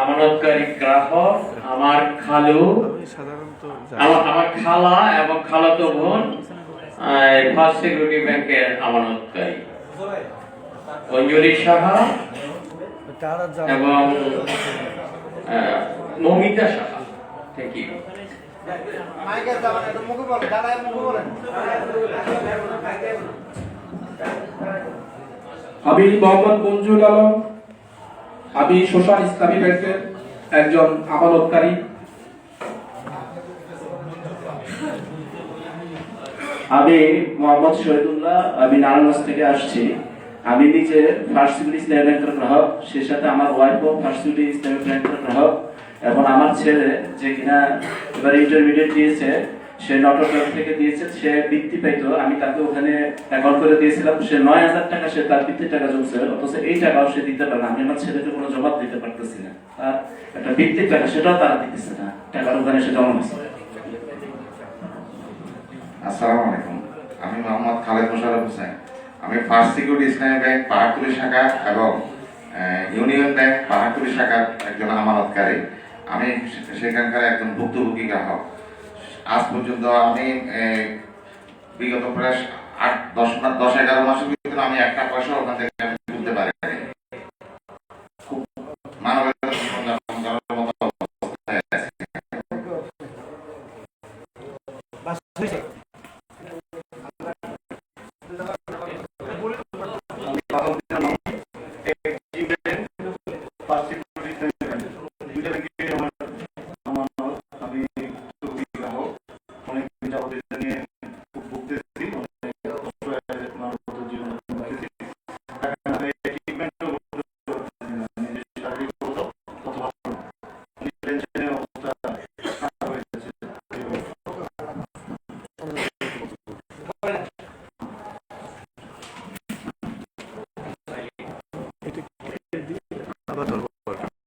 আমানতকারী গ্রাহক আমার খালু আমি সাধারণত যাই। আমার আমার খালা এবং খালাতো বোন ফার্স্ট সিকিউরিটি ব্যাংকের আমানতকারী। অঞ্জলি সাহা এবং মমিতা সাহা। থ্যাংক ইউ আমি মোহাম্মদ মঞ্জুর আলম আমি সোশ্যাল ইসলামী ব্যাংকের একজন আমানতকারী। আমি মোহাম্মদ শহীদুল্লাহ, আমি নারায়ণগঞ্জ থেকে আসছি। আমি নিজে ফার্স্ট ইসলামী ব্যাংকের গ্রাহক সেই সাথে আমার ওয়াইফও ফার্স্ট ইসলামী ব্যাংকের গ্রাহক এবং আমার ছেলে যে কিনা এবার ইন্টারমিডিয়েট দিয়েছে সে নটরডাম থেকে দিয়েছে, সে বৃত্তি পাইতো, আমি তাকে ওখানে অ্যাকাউন্ট করে দিয়েছিলাম, সে নয় হাজার টাকা সে তার বৃত্তির টাকা জমছে, অথচ এই টাকাও সে দিতে পারে না, আমি আমার ছেলেকে কোনো জবাব দিতে পারতেছি না। আর একটা বৃত্তির টাকা সেটাও তারা দিতেছে না, টাকার ওখানে সে জমা হয়েছে আসসালামু আলাইকুম, আমি মোহাম্মদ খালেদ মোশারফ হোসেন। আমি first security Islami bank Pahartali শাখা এবং ইউনিয়ন ব্যাংক পাহাড়তুলি শাখার একজন আমানতকারী। আমি সেখানকার একজন ভুক্তভোগী গ্রাহক। আজ পর্যন্ত আমি বিগত প্রায় আট, দশ দশ এগারো মাসের ভিতরে আমি একটা পয়সা ওখান থেকে আবার